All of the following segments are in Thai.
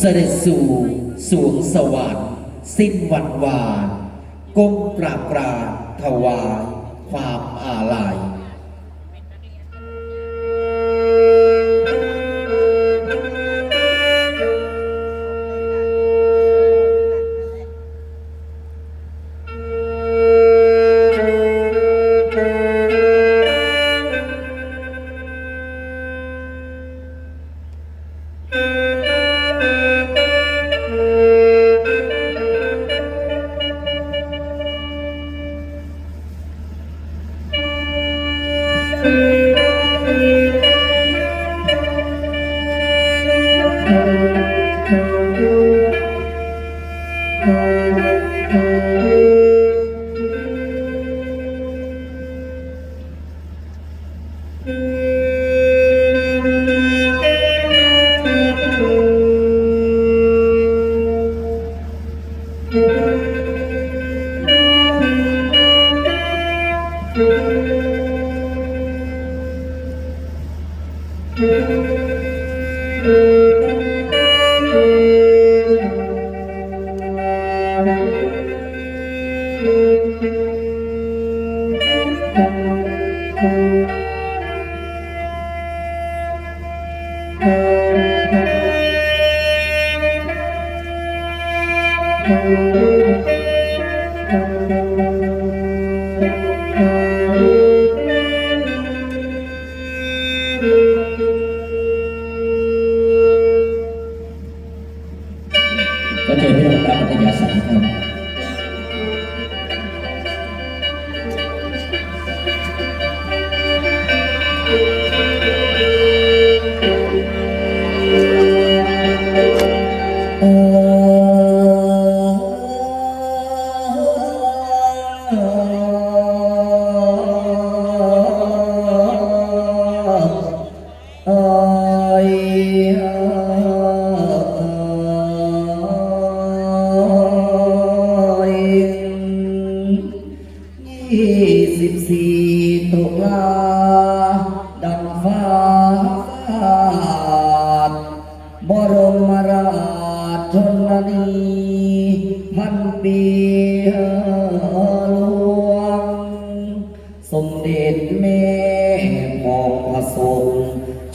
เสด็จสู่สวงสวรรค์ สิ้นวันวาน ก้มกราบกราบถวาย ความอาลัย ก็ สิบสี่ตุลาดังฟ้าฟาดบรมราชนนีพันปีหลวง สมเด็จแม่มองผสม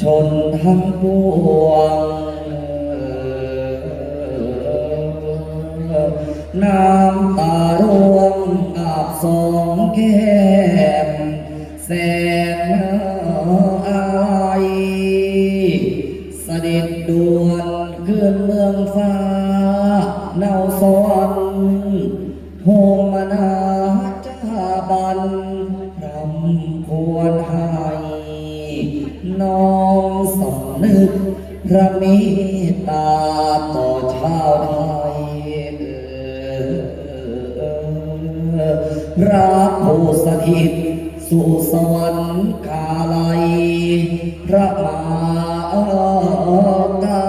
ชนทั้งปวง แก้มแสนอะไรเสด็จด่วนขึ้นเมืองฟ้าเนาสวรรค์โฮมนาจาบันพรำควรให้น้องสำนึกพระเมตตาต่อ สู่สวรรคาลัยพระมาตา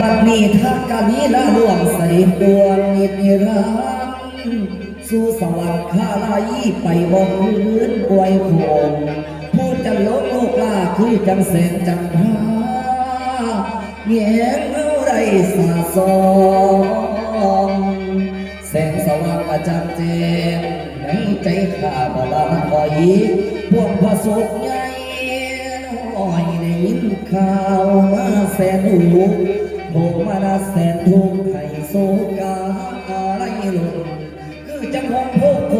บัดนี้ทักกานีละล่วงเสด็จดวงนิดนิรันดร์ สู่สวรรค์ข้าลัยไปบนพื้นป่วยโคมผู้จะลงโลกลาคือจังแสนจังหาเงียงเอาไรสาสองแสงสว่างประจักษ์แจ้งในใจข้าบลาคอยพวกพระสุขใหญ่น้อยได้ยินข่าวมาแสนหูโผมานาแสนทุกข์ให้โศกาอะไรล่น จังหวะโพกโค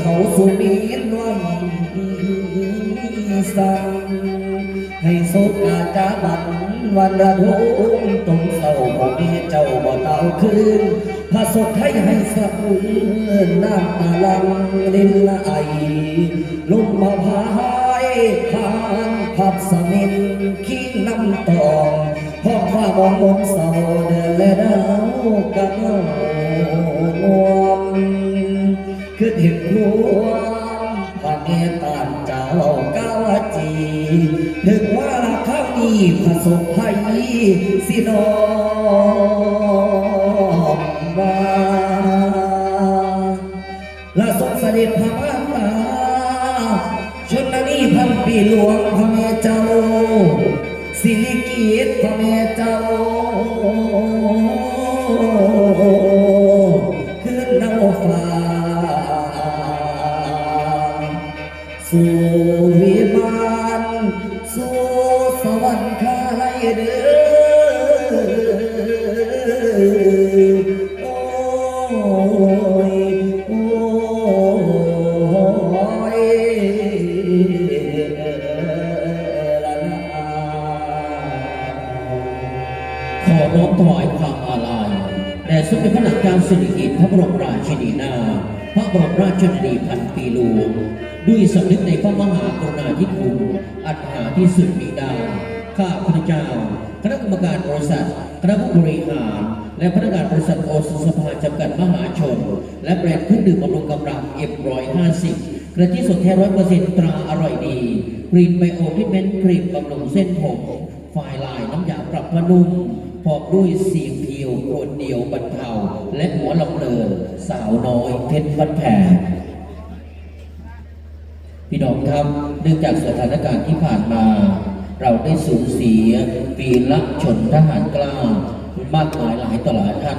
เขาสุมีนวันสั่งให้โศกาจาบันวันระทมตรงเศร้าบ่มีเจ้าบ่เต่าคืนพระสดให้ให้สะอื้นน้ำตาลังลินละไอลมมาพายผ่านพับสมินขี้น้ำตองห้องฟ้ามองมนเศร้าเดินและดาวกันงว คือถิ่นหัวพระเมตตาเจ้าเก้าวจีนึกว่าข้าวนี้ผสมให้สินองวาและสมเสด็จพระบ้าชนนี้พันปีหลวงพระเมเจ้าสิริกิตพระเมเจ้า สู่วิมานสู่สวรรค์คาไลเด้อโอ้ยโอ้ยขอน้อมถวายความอาลัยแด่สมเด็จพระนางเจ้าสิริกิติ์พระบรมราชินีนาถ พระบรมราชชนนีพันปีหลวงด้วยสำนึกในพระมหากรุณาธิคุณอันหาที่สุดมิได้ข้าพระเจ้า คณะกรรมการบริษัทคณะผู้บริหาร และพนักงานบริษัทโอสุสภาจำกัดมหาชน และแบรนด์เครื่องดื่มบำรุงกำลัง M150 กระที่สดแท้ร้อยเปอร์เซ็นต์ตราอร่อยดีกรีนไบโอพิเมนต์ครีมบำรุงเส้นผมไฟลายน้ำยา ปรับผนุ่มพร้อมด้วยเสียงเพียวโอนเดียวบรรเทาและหัวลำเลินสาวน้อยเพชรวัดแพงพี่น้องครับเนื่องจากสถานการณ์ที่ผ่านมา เราได้สูญเสียวีรชนทหารกล้ามากมายหลายต่อหลายท่าน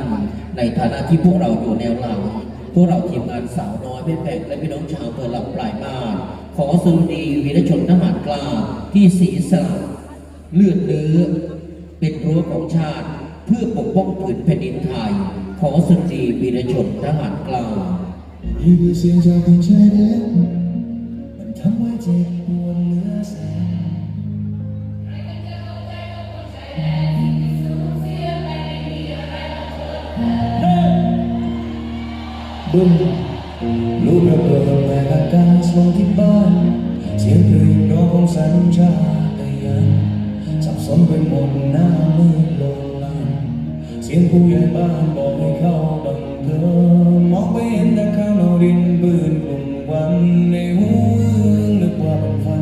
ในฐานะที่พวกเราอยู่แนวหลัง พวกเราทีมงานสาวน้อยเพชรแพงและพี่น้องชาวอำเภอลำปลายมาศขอสวัสดีวีรชนทหารกล้าที่สีสละเลือดเนื้อ เป็นรั้วของชาติเพื่อปกป้องผืนแผ่นดินไทย ขอสุดีวีรชนทหารกล้านี่คือเสียงจากคนชายแดนมันทำให้เจ็บปวดเหลือแสนบึ้มลูกระเบิดแหวกอากาศลงที่บ้าน เสียงเพลงร้องของสัญชาตญาณ สับสนไปหมดหน้ามืดโลงลานเสียงผู้ใหญ่บ้านบอกให้เข้าบังเธอมองไปเห็นแต่ข้าวนอกดินปืนกลุ่มวันในหูนึกว่าเป็นฝัน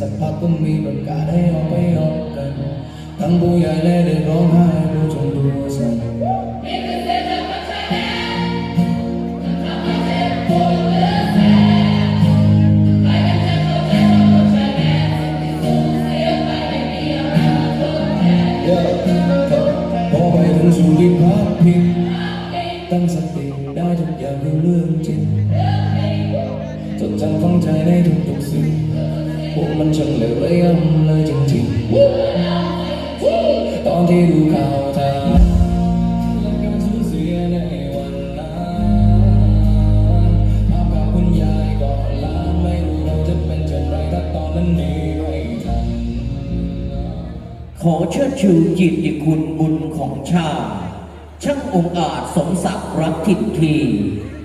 สักพักก็มีประกาศให้ออกไปออกกัน ทั้งผู้ใหญ่และเด็กร้องไห้ สู่ที่พักพิงตั้งสติได้ทุกอย่างเป็นเรื่องจริงจดจำฝังใจได้ทุกๆสิ่งพวกมันช่างเหลวไหลย่ำเลยจริงๆตอนที่ดูข่าว ขอเชิดชูจิตติคุณบุญของชาติช่างองค์อาจสมศักดิ์รักถิ่นที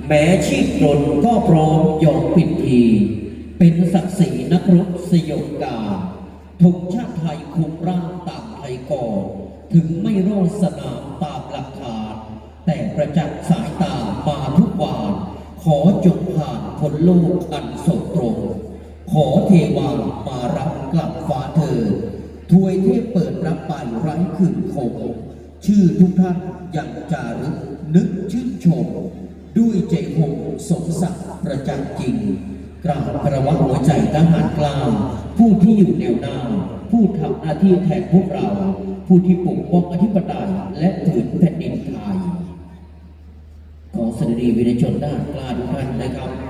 แม้ชีพรนก็พร้อมยอมปิดที เป็นศักดิ์ศรีนักรบสยบกาธงชาติไทยคุมร่างต่างไทยก่อนถึงไม่รอดสนามตามหลักฐาน แต่ประจักษ์สายตามาทุกวานขอจงผ่านพ้นโลกอันโศกตรง ขอเทวามารับกลับฟ้าเธอ ถวยเทพเปิดรับไปไร้คืนคงชื่อทุกท่านยังจารึกนึกชื่นชม ด้วยใจหงสมศักดิ์ประจักษ์จริง กราบกระวะหัวใจทหารกล้าผู้ที่อยู่แนวหน้า ผู้ทำหน้าที่แทนพวกเรา ผู้ที่ปกป้องอธิปไตยและถือแผ่นดินไทยขอสวัสดีวีรชนทหารกล้าทุกท่านนะครับ